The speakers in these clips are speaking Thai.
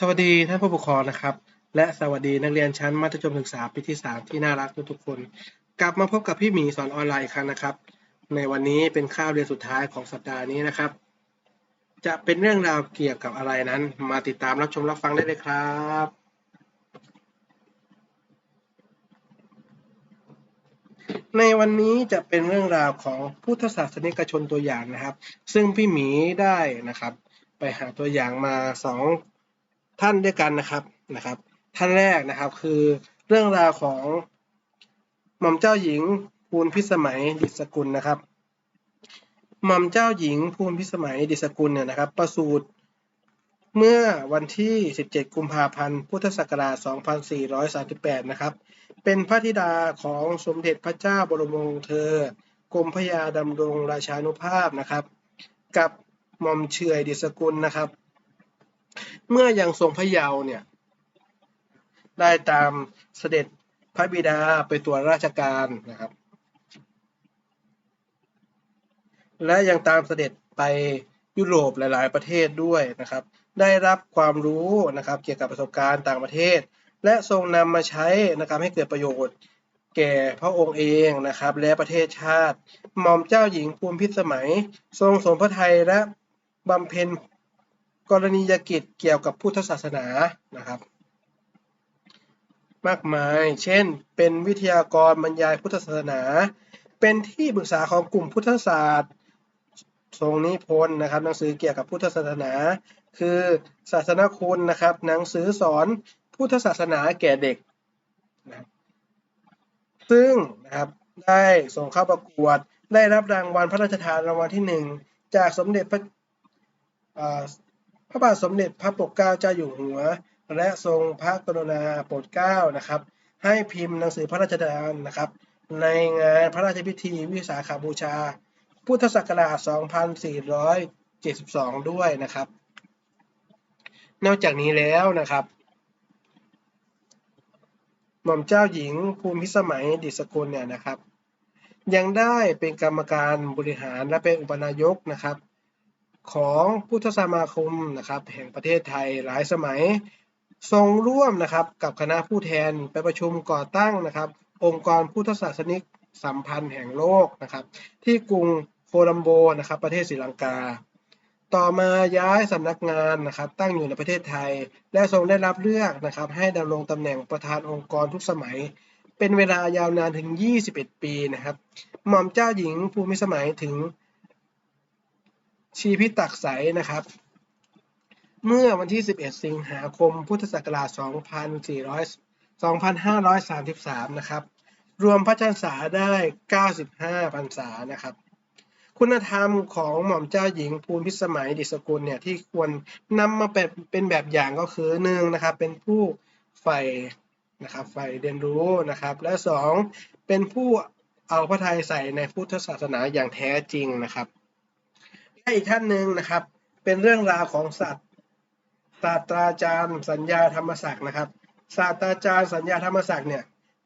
สวัสดีท่านผู้ปกครองนะครับ และสวัสดีนักเรียนชั้นมัธยมศึกษาปีที่ 3 ที่น่ารักทุกๆคน กลับมาพบกับพี่หมีสอนออนไลน์อีกครั้งนะครับ ในวันนี้เป็นคาบเรียนสุดท้ายของสัปดาห์นี้นะครับ จะเป็นเรื่องราวเกี่ยวกับอะไรนั้น มาติดตามรับชมรับฟังได้เลยครับในวันนี้จะเป็นเรื่องราวของพุทธศาสนิกชนตัวอย่างนะครับ ซึ่งพี่หมีได้นะครับ ไปหาตัวอย่างมาสอง ท่านด้วยกันนะครับนะครับ ท่านแรกนะครับคือเรื่องราวของหม่อมเจ้าหญิงภูลพิสมัยดิษกุลนะครับหม่อมเจ้าหญิงภูลพิสมัยดิษกุลเนี่ยนะครับ ประสูติเมื่อวันที่ 17 กุมภาพันธ์ พุทธศักราช 2438 นะครับ เป็นพระธิดาของสมเด็จพระเจ้าบรมวงศ์เธอ กรมพระยาดำรงราชานุภาพนะครับ กับหม่อมเฉยดิษกุลนะครับ เมื่อยังทรงพระเยาว์เนี่ยได้ตามเสด็จพระบิดาไปตรวราชการนะครับ และยังตามเสด็จไปยุโรปหลาย ๆ ประเทศด้วยนะครับ ได้รับความรู้นะครับเกี่ยวกับประสบการณ์ต่างประเทศ และทรงนำมาใช้นะครับให้เกิดประโยชน์แก่พระองค์เองนะครับ และประเทศชาติหม่อมเจ้าหญิงภูมิพิสมัย ทรงสมพระไทยและบำเพ็ญ กรณียกิจเกี่ยวกับพุทธศาสนานะครับ มากมาย เช่น เป็นวิทยากรบรรยายพุทธศาสนา เป็นที่ปรึกษาของกลุ่มพุทธศาสตร์ทรงนิพนธ์นะครับ หนังสือเกี่ยวกับพุทธศาสนา คือศาสนคุณนะครับ หนังสือสอนพุทธศาสนาแก่เด็กนะซึ่งนะครับได้ส่งเข้าประกวด ได้รับรางวัลพระราชทานรางวัลที่หนึ่งจากสมเด็จพระ พระบาทสมเด็จพระปกเกล้าเจ้าอยู่หัว และทรงพระกรุณาโปรดเกล้านะครับ ให้พิมพ์หนังสือพระราชทานนะครับ ในงานพระราชพิธีวิสาขาบูชา พุทธศักราช 2472 ด้วยนะครับ นอกจากนี้แล้วนะครับ หม่อมเจ้าหญิงภูมิพิสมัยดิษกุลเนี่ยนะครับ ยังได้เป็นกรรมการบริหารและเป็นอุปนายกนะครับ ของพุทธสมาคมนะครับแห่งประเทศไทยหลายสมัย ทรงร่วมนะครับกับคณะผู้แทนไปประชุมก่อตั้งนะครับ องค์กรพุทธศาสนิกสัมพันธ์แห่งโลกนะครับ ที่กรุงโคลัมโบนะครับประเทศศรีลังกา ต่อมาย้ายสำนักงานนะครับ ตั้งอยู่ในประเทศไทย และทรงได้รับเลือกนะครับ ให้ดำรงตำแหน่งประธานองค์กรทุกสมัย เป็นเวลายาวนานถึง 21 ปีนะครับ หม่อมเจ้าหญิงภูมิสมัยถึง ชีพิตักใสนะครับ เมื่อวันที่ 11 สิงหาคม พุทธศักราช 2400 2533 นะครับ รวมพระชันษาได้ 95พรรษานะครับ คุณธรรมของหม่อมเจ้าหญิงภูมิพิสมัยดิษกุลเนี่ยที่ควรนำมาเป็นเป็นแบบอย่างก็คือหนึ่งนะครับ เป็นผู้ใฝ่นะครับใฝ่เรียนรู้นะครับ และสองเป็นผู้เอาพระทัยใส่ในพุทธศาสนาอย่างแท้จริงนะครับ อีกท่านหนึ่งนะครับ เป็นเรื่องราวของสัตว์ศาสตราจารย์สัญญาธรรมศักดิ์นะครับศาสตราจารย์สัญญาธรรมศักดิ์เนี่ย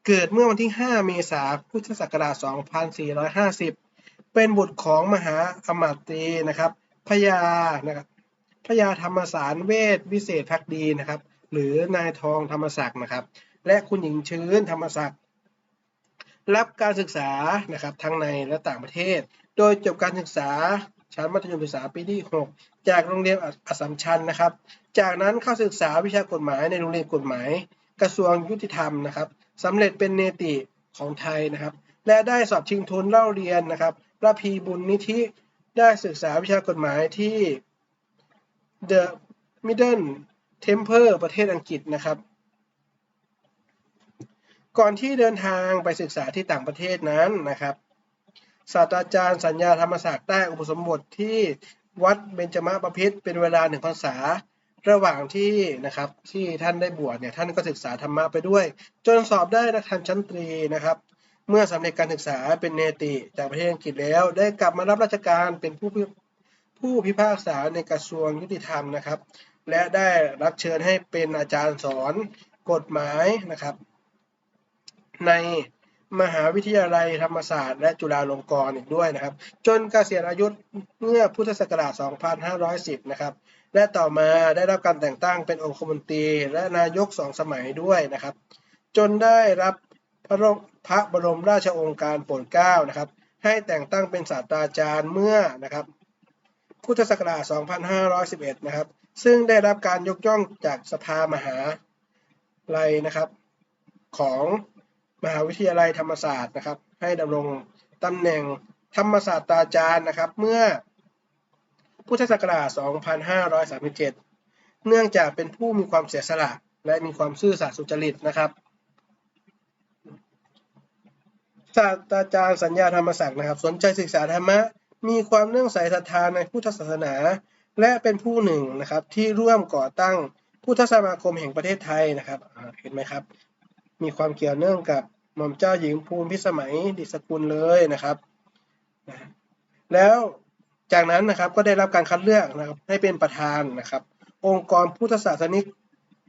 เกิดเมื่อวันที่ 5 เมษายนพุทธศักราช 2450 เป็นบุตรของมหาอมาตรีนะครับพญานะครับพญาธรรมสารเวทวิเศษพักดีนะครับ หรือนายทองธรรมศักดิ์นะครับ และคุณหญิงชื้นธรรมศักดิ์รับการศึกษานะครับทั้งในและต่างประเทศ โดยจบการศึกษา ชั้นมัธยมศึกษาปีที่ 6 จากโรงเรียนอัสสัมชัญนะครับ จากนั้นเข้าศึกษาวิชากฎหมายในโรงเรียนกฎหมาย กระทรวงยุติธรรมนะครับสำเร็จเป็นเนติของไทยนะครับ และได้สอบชิงทุนเล่าเรียนนะครับระพีบุญนิธิได้ศึกษาวิชากฎหมายที่ The Middle Temple ประเทศอังกฤษนะครับ ก่อนที่เดินทางไปศึกษาที่ต่างประเทศนั้นนะครับ ศาสตราจารย์สัญญาธรรมศักดิ์ได้อุปสมบทที่วัดเบญจมบพิตรเป็นเวลาหนึ่งพรรษา ระหว่างที่นะครับที่ท่านได้บวชเนี่ยท่านก็ศึกษาธรรมะไปด้วย จนสอบได้นักธรรมชั้นตรีนะครับ เมื่อสำเร็จการศึกษาเป็นเนติจากประเทศอังกฤษแล้ว ได้กลับมารับราชการเป็นผู้ผู้พิพากษาในกระทรวงยุติธรรมนะครับ และได้รับเชิญให้เป็นอาจารย์สอนกฎหมายนะครับ ใน มหาวิทยาลัยธรรมศาสตร์และจุฬาลงกรณ์อีกด้วยนะครับ จนเกษียณอายุเมื่อพุทธศักราช 2510 นะครับและต่อมาได้รับการแต่งตั้งเป็นองคมนตรีและนายกสองสมัยด้วยนะครับ จนได้รับพระพระบรมราชโองการโปรดเกล้านะครับ ให้แต่งตั้งเป็นศาสตราจารย์เมื่อนะครับพุทธศักราช 2511 นะครับ ซึ่งได้รับการยกย่องจากสภามหาลัยนะครับของ มหาวิทยาลัยธรรมศาสตร์นะครับ ให้ดำรงตำแหน่งธรรมศาสตราจารย์นะครับ เมื่อพุทธศักราช 2537 เนื่องจากเป็นผู้มีความเสียสละ และมีความซื่อสัตย์สุจริตนะครับ ศาสตราจารย์สัญญาธรรมศักดิ์นะครับ สนใจศึกษาธรรมะ มีความเนื่องใสศรัทธาในพุทธศาสนา และเป็นผู้หนึ่งนะครับที่ร่วมก่อตั้งพุทธสมาคมแห่งประเทศไทยนะครับ เห็นไหมครับ มีความเกี่ยวเนื่องกับหม่อมเจ้าหญิงภูมิพิสมัยดิสกุลเลยนะครับนะแล้วจากนั้นนะครับก็ได้รับการคัดเลือกนะครับให้เป็นประธานนะครับ องค์กรพุทธศาสนิก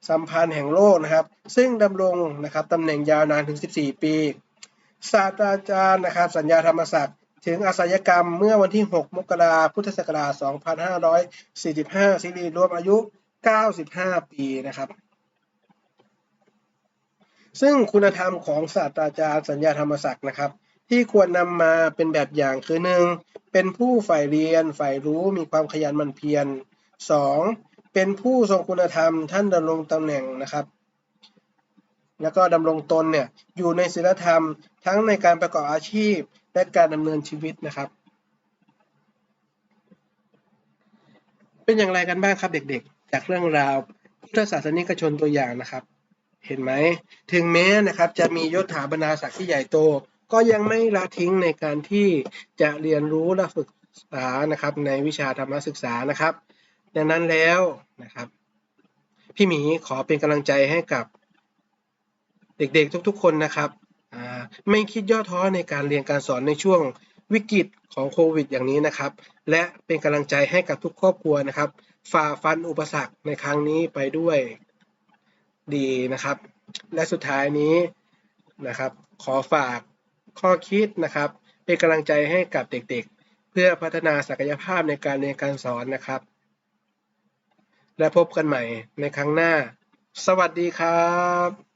สัมพันธ์แห่งโลกนะครับ ซึ่งดำรงนะครับตำแหน่งยาวนานถึง 14 ปี ศาสตราจารย์นะครับ สัญญาธรรมศักดิ์ถึงอาชญากรรมเมื่อวันที่ 6 มกราพุทธศักราช 2545 สิริรวมอายุ 95 ปีนะครับ ซึ่งคุณธรรมของศาสตราจารย์สัญญาธรรมศักดิ์นะครับ ที่ควรนำมาเป็นแบบอย่างคือหนึ่งเป็นผู้ใฝ่เรียนใฝ่รู้มีความขยันหมั่นเพียรสองเป็นผู้ทรงคุณธรรมท่านดำรงตำแหน่งนะครับแล้วก็ดำรงตนเนี่ยอยู่ในศีลธรรมทั้งในการประกอบอาชีพและการดำเนินชีวิตนะครับ เป็นอย่างไรกันบ้างครับเด็กๆ จากเรื่องราวพุทธศาสนิกชนตัวอย่างนะครับ เห็นไหม ถึงแม้นะครับจะมียศถาบรรดาศักดิ์ที่ใหญ่โต ก็ยังไม่ละทิ้งในการที่จะเรียนรู้และฝึกษานะครับในวิชาธรรมศึกษานะครับ ดังนั้นแล้วนะครับ พี่หมีขอเป็นกำลังใจให้กับเด็กๆทุกๆ คนนะครับ ไม่คิดย่อท้อในการเรียนการสอนในช่วงวิกฤตของโควิด อย่างนี้นะครับ และเป็นกำลังใจให้กับทุกครอบครัวนะครับ ฝ่าฟันอุปสรรคในครั้งนี้ไปด้วย ดีนะครับ และสุดท้ายนี้นะครับ ขอฝากข้อคิดนะครับ เป็นกำลังใจให้กับเด็กๆ เพื่อพัฒนาศักยภาพในการเรียนการสอนนะครับ และพบกันใหม่ในครั้งหน้า สวัสดีครับ